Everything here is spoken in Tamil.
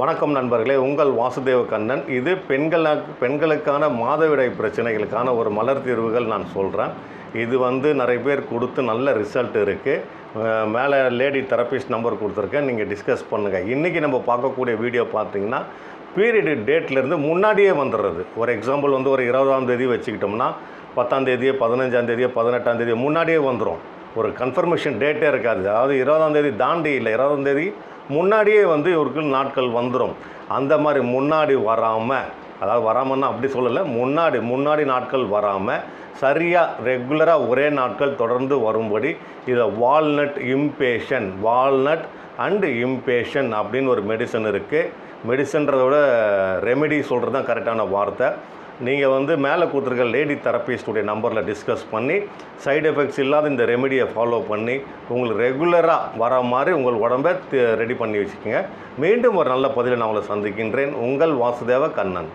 வணக்கம் நண்பர்களே உங்கள் வாசுதேவ கண்ணன். இது பெண்கள் பெண்களுக்கான மாதவிடாய் பிரச்சனைகளுக்கான ஒரு மலர் தீர்வுகள் நான் சொல்கிறேன் இது வந்து நிறைய பேர் கொடுத்து நல்ல ரிசல்ட் இருக்குது மேலே லேடி தெரபிஸ்ட் நம்பர் கொடுத்துருக்கேன். நீங்கள் டிஸ்கஸ் பண்ணுங்கள் இன்றைக்கி நம்ம பார்க்கக்கூடிய வீடியோ பார்த்தீங்கன்னா பீரியடு டேட்லேருந்து முன்னாடியே வந்துடுறது. ஒரு எக்ஸாம்பிள் வந்து ஒரு இருபதாம் தேதி வச்சுக்கிட்டோம்னா பத்தாம் தேதியோ பதினஞ்சாம் தேதியோ பதினெட்டாம் தேதியோ முன்னாடியே வந்துடும் ஒரு கன்ஃபர்மேஷன் டேட்டே இருக்காது. அதாவது இருபதாம் தேதி தாண்டி இல்லை. இருபதாம் தேதி முன்னாடியே வந்து இவருக்கு நாட்கள் வந்துடும் அந்த மாதிரி முன்னாடி வராமல் அதாவது வராமன்னா அப்படி சொல்லலை முன்னாடி முன்னாடி நாட்கள் வராமல் சரியாக ரெகுலராக ஒரே நாட்கள் தொடர்ந்து வரும்படி இதை வால்நட் இம்பேஷன் வால்நட் அண்டு இம்பேஷன் அப்படின்னு ஒரு மெடிசன் இருக்குது மெடிசன்றதோட ரெமெடி சொல்கிறது தான் கரெக்டான வார்த்தை. நீங்கள் வந்து மேலே கொடுத்துருக்க லேடி தெரப்பிஸ்டுடைய நம்பரில் டிஸ்கஸ் பண்ணி சைடு எஃபெக்ட்ஸ் இல்லாத இந்த ரெமெடியை ஃபாலோ பண்ணி உங்களுக்கு ரெகுலராக வர மாதிரி உங்கள் உடம்பை ரெடி பண்ணி வச்சுக்கோங்க. மீண்டும் ஒரு நல்ல பதிலை நான் உங்களை சந்திக்கின்றேன். உங்கள் வாசுதேவ கண்ணன்.